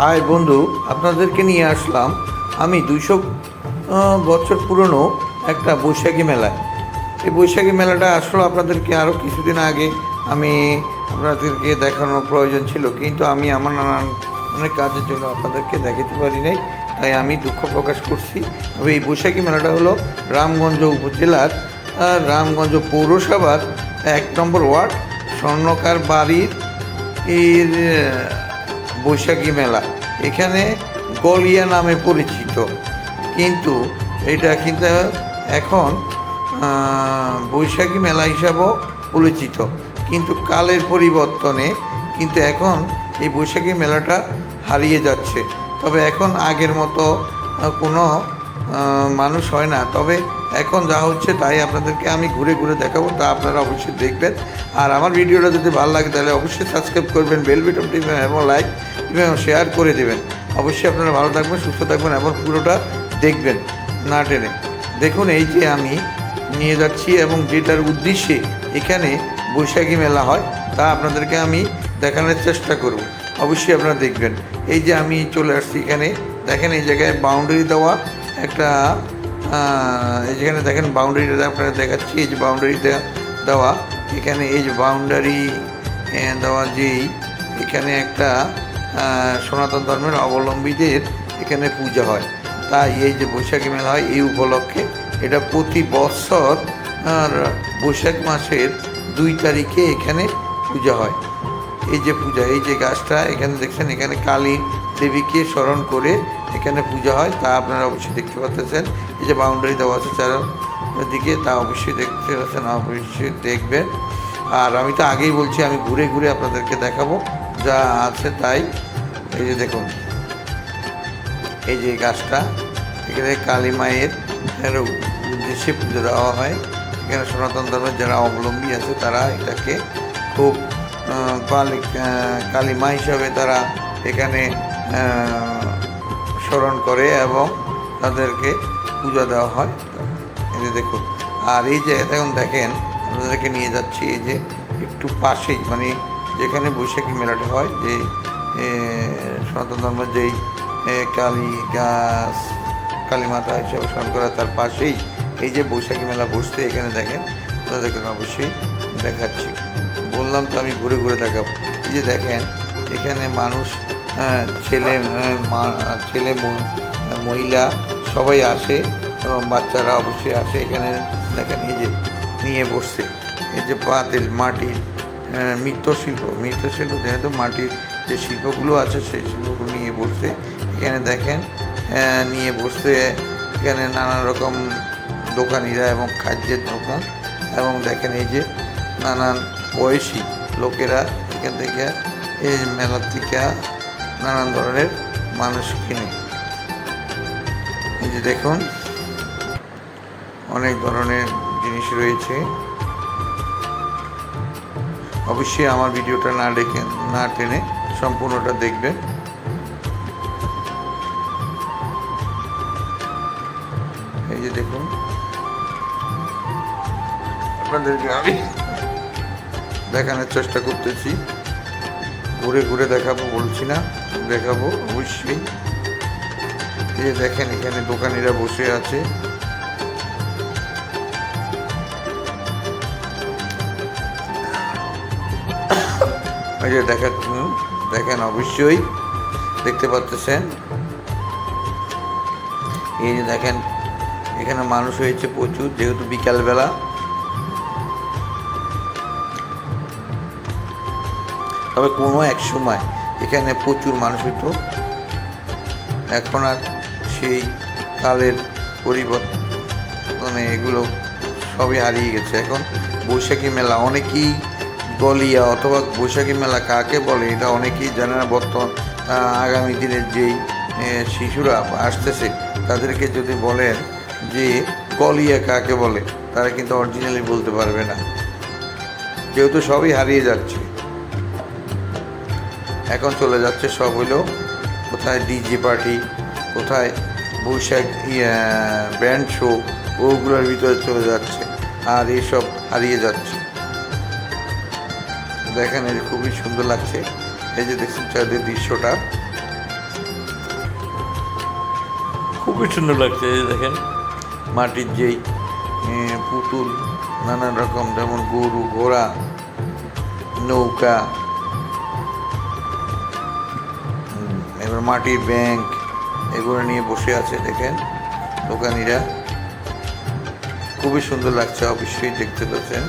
High বন্ধু, আপনাদেরকে নিয়ে আসলাম আমি দুইশো বছর পুরনো একটা বৈশাখী মেলায়। এই বৈশাখী মেলাটা আসলে আপনাদেরকে আরও কিছুদিন আগে আমি আপনাদেরকে দেখানোর প্রয়োজন ছিল, কিন্তু আমি আমার নানান অনেক কাজের জন্য আপনাদেরকে দেখাতে পারি নাই, তাই আমি দুঃখ প্রকাশ করছি। তবে এই বৈশাখী মেলাটা হলো রামগঞ্জ উপজেলার রামগঞ্জ পৌরসভার এক নম্বর ওয়ার্ড, স্বর্ণকার বাড়ির এর বৈশাখী মেলা। এখানে গলিয়া নামে পরিচিত। কিন্তু এটা কিন্তু এখন বৈশাখী মেলা হিসাবেও পরিচিত। কিন্তু কালের পরিবর্তনে কিন্তু এখন এই বৈশাখী মেলাটা হারিয়ে যাচ্ছে। তবে এখন আগের মতো কোনো মানুষ হয় না। তবে এখন যা হচ্ছে তাই আপনাদেরকে আমি ঘুরে ঘুরে দেখাবো, তা আপনারা অবশ্যই দেখবেন। আর আমার ভিডিওটা যদি ভালো লাগে তাহলে অবশ্যই সাবস্ক্রাইব করবেন বেল বাটন টিপবেন এবং লাইক এবং শেয়ার করে দেবেন। অবশ্যই আপনারা ভালো থাকবেন, সুস্থ থাকবেন এবং পুরোটা দেখবেন, না টেনে। দেখুন, এই যে আমি নিয়ে যাচ্ছি এবং যেটার উদ্দেশ্যে এখানে বৈশাখী মেলা হয়, তা আপনাদেরকে আমি দেখানোর চেষ্টা করব। অবশ্যই আপনারা দেখবেন। এই যে আমি চলে আসছি এখানে। দেখেন, এই জায়গায় বাউন্ডারি দেওয়া একটা যেখানে দেখেন বাউন্ডারিটা আপনারা দেখাচ্ছি, এই যে বাউন্ডারি দেওয়া, এখানে এই যে বাউন্ডারি দেওয়া যেই, এখানে একটা সনাতন ধর্মের অবলম্বীদের এখানে পূজা হয়। তাই এই যে বৈশাখী মেলা হয় এই উপলক্ষে এটা প্রতি বৎসর বৈশাখ মাসের দুই তারিখে এখানে পূজা হয়। এই যে পূজা, এই যে গাছটা, এখানে দেখছেন, এখানে কালী দেবীকে স্মরণ করে এখানে পূজা হয়, তা আপনারা অবশ্যই দেখতে পাচ্ছেন। এই যে বাউন্ডারি দেওয়া আছে চারদিকে তা অবশ্যই দেখতে পাচ্ছেন, অবশ্যই দেখবেন। আর আমি তো আগেই বলছি, আমি ঘুরে ঘুরে আপনাদেরকে দেখাবো, যা আছে তাই। এই যে দেখুন, এই যে গাছটা, এখানে কালী মায়ের উদ্দেশ্যে পুজো দেওয়া হয়। এখানে সনাতন ধর্মের যারা অবলম্বী আছে, তারা এটাকে খুব কালী কালী মা হিসাবে তারা এখানে স্মরণ করে এবং তাদেরকে পূজা দেওয়া হয়। যে দেখুন, আর এই যে এখন দেখেন আপনাদেরকে নিয়ে যাচ্ছি, এই যে একটু পাশেই মানে যেখানে বৈশাখী মেলাটা হয়, যে সনাতন ধর্মের যেই কালী গাছ, কালী মাতা হিসাবে স্মরণ করা তার পাশেই, এই যে বৈশাখী মেলা বসতে এখানে দেখেন আমি অবশ্যই দেখাচ্ছি। বললাম তো আমি ঘুরে ঘুরে দেখাবো। এই যে দেখেন, এখানে মানুষ ছেলে মা- ছেলে মহিলা সবাই আসে এবং বাচ্চারা অবশ্যই আসে এখানে দেখেন এই যে নিয়ে বসছে। এই যে পাতিল মাটির আহ, মৃৎশিল্প মৃৎশিল্প যেহেতু মাটির যে শিল্পগুলো আছে সেই শিল্পগুলো নিয়ে বসছে। এখানে দেখেন নিয়ে বসতে এখানে নানা রকম দোকানিরা এবং খাদ্যের দোকান এবং দেখেন এই যে নানান বয়সী লোকেরা এখান থেকে এই মেলার থেকে নানান ধরনের মানুষ কিনে। এই যে দেখুন, অনেক ধরনের জিনিস রয়েছে। অবশ্যই আমার ভিডিওটা না দেখে, না টেনে সম্পূর্ণটা দেখবেন। এই যে দেখুন, আপনাদেরকে আমি দেখানোর চেষ্টা করতেছি। ঘুরে ঘুরে দেখাবো, বলছি না, দেখাবো, অবশ্যই। এই দেখেন এখানে দোকানিরা বসে আছে। এই যে দেখাচ্ছেন দেখেন অবশ্যই, দেখতে পাচ্ছেন। এই যে দেখেন, এখানে মানুষ হয়েছে প্রচুর, যেহেতু বিকালবেলা। তবে কোনো এক সময় এখানে প্রচুর মানুষ হতো। এখন আর সেই কালের পরিবর্তনে এগুলো সবই হারিয়ে গেছে। এখন বৈশাখী মেলা অনেকেই গলিয়া অথবা বৈশাখী মেলা কাকে বলে এটা অনেকেই জানে না। বর্তমান আগামী দিনের যেই শিশুরা আসতেছে, তাদেরকে যদি বলেন যে গলিয়া কাকে বলে, তারা কিন্তু অরিজিনালি বলতে পারবে না। যেহেতু সবই হারিয়ে যাচ্ছে। এখন চলে যাচ্ছে, সব হলো কোথায় ডিজে পার্টি কোথায় বৈশাখ ব্যান্ড শো, ওগুলোর ভিতরে চলে যাচ্ছে আর এইসব হারিয়ে যাচ্ছে। দেখেন যে খুবই সুন্দর লাগছে, এই যে দেখছেন চাঁদের দৃশ্যটা। খুবই সুন্দর লাগছে, এই দেখেন মাটির যেই পুতুল, নানান রকম, যেমন গরু, ঘোড়া, নৌকা হুম, মাটি ব্যাংক এগুলো নিয়ে বসে আছে দেখেন দোকানিরা। খুবই সুন্দর লাগছে অবশ্যই দেখতে পাচ্ছেন।